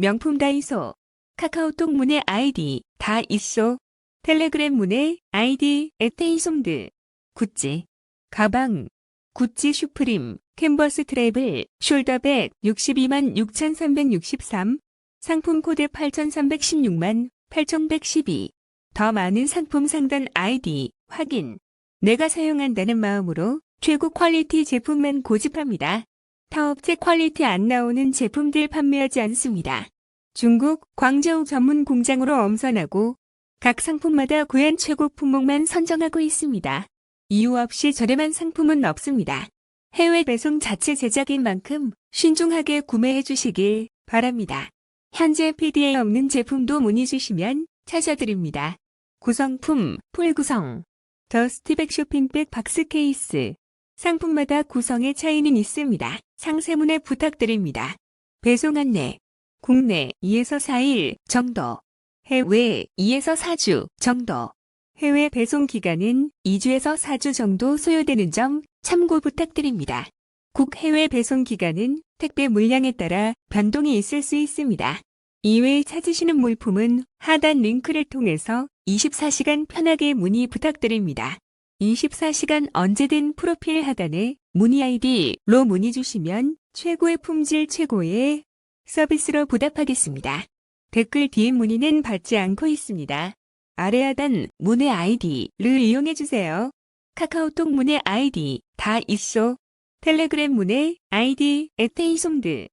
명품 다이소, 카카오톡 문의 아이디 다 있소, 텔레그램 문의 아이디 에테이솜드, 구찌, 가방, 구찌 슈프림, 캔버스 트래블, 숄더백 62만 6,363, 상품 코드 8,316만 8,112. 더 많은 상품 상단 아이디 확인. 내가 사용한다는 마음으로 최고 퀄리티 제품만 고집합니다. 타업체 퀄리티 안 나오는 제품들 판매하지 않습니다. 중국 광저우 전문 공장으로 엄선하고 각 상품마다 구현 최고 품목만 선정하고 있습니다. 이유 없이 저렴한 상품은 없습니다. 해외 배송 자체 제작인 만큼 신중하게 구매해 주시길 바랍니다. 현재 PD에 없는 제품도 문의 주시면 찾아드립니다. 구성품, 풀 구성, 더스티백 쇼핑백 박스 케이스, 상품마다 구성의 차이는 있습니다. 상세문에 부탁드립니다. 배송 안내, 국내 2에서 4일 정도, 해외 2에서 4주 정도, 해외 배송 기간은 2주에서 4주 정도 소요되는 점 참고 부탁드립니다. 국 해외 배송 기간은 택배 물량에 따라 변동이 있을 수 있습니다. 이외에 찾으시는 물품은 하단 링크를 통해서 24시간 편하게 문의 부탁드립니다. 24시간 언제든 프로필 하단에 문의 아이디로 문의 주시면 최고의 품질 최고의 서비스로 보답하겠습니다. 댓글 DM 문의는 받지 않고 있습니다. 아래 하단 문의 아이디를 이용해 주세요. 카카오톡 문의 아이디 다 있어. 텔레그램 문의 아이디 에테이솜드